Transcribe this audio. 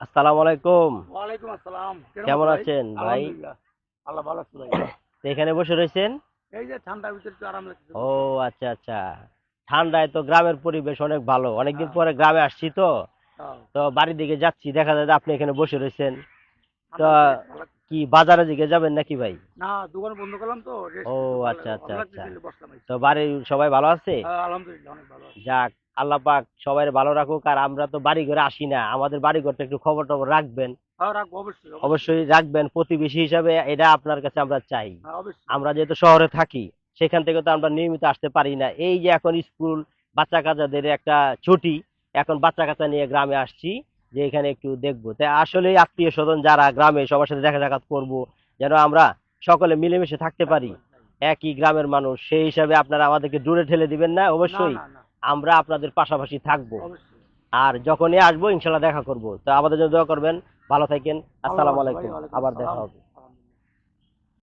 আসসালামু আলাইকুম। ওয়ালাইকুম আসসালাম। কেমন আছেন ভাই? আল্লাহ ভালো আছে ভাই। এখানে বসে রয়েছেন? এই যে ঠান্ডার ভিতরে একটু আরাম লাগছে। ও আচ্ছা আচ্ছা। ঠান্ডায় তো গ্রামের পরিবেশ অনেক ভালো। অনেকদিন হ্যাঁ। পরে গ্রামে আসছি তো। হ্যাঁ, তো বাড়ির দিকে যাচ্ছি। দেখা যায় যে আপনি এখানে বসে রয়েছেন। তো কি বাজারের দিকে যাবেন নাকি ভাই? না দোকান বন্ধ করলাম তো ও, আচ্ছা, আচ্ছা, আচ্ছা। তো বাড়ির সবাই ভালো আছে? আলহামদুলিল্লাহ অনেক ভালো যাক আল্লাহ পাক সবাই ভালো রাখুক আর আমরা তো বাড়ি ঘরে আসি না। আমাদের বাড়ি ঘরটা একটু খবর টবর রাখবেন। হ্যাঁ রাখব অবশ্যই অবশ্যই। রাখবেন প্রতিবেশী হিসাবে এটা আপনার কাছে আমরা চাই। হ্যাঁ, আমরা যেহেতু শহরে থাকি সেখান থেকে তো আমরা নিয়মিত আসতে পারি না। এই যে এখন স্কুল বাচ্চা কাচ্চাদের একটা ছুটি এখন বাচ্চা কাচ্চা নিয়ে গ্রামে আসছি। যে এখানে একটু দেখব। তাই আসলে আত্মীয় স্বজন যারা গ্রামে সবার সাথে দেখা সাক্ষাৎ করব যেন আমরা সকলে মিলেমিশে থাকতে পারি। একই গ্রামের মানুষ সেই হিসাবে আপনারা আমাদেরকে দূরে ঠেলে দিবেন না অবশ্যই আমরা আপনাদের পাশাপাশি থাকব। আর যখনই আসব ইনশাল্লাহ দেখা করব। তো আমাদের জন্য দোয়া করবেন। ভালো থাকেন। আসসালামু আলাইকুম। আবার দেখা হবে।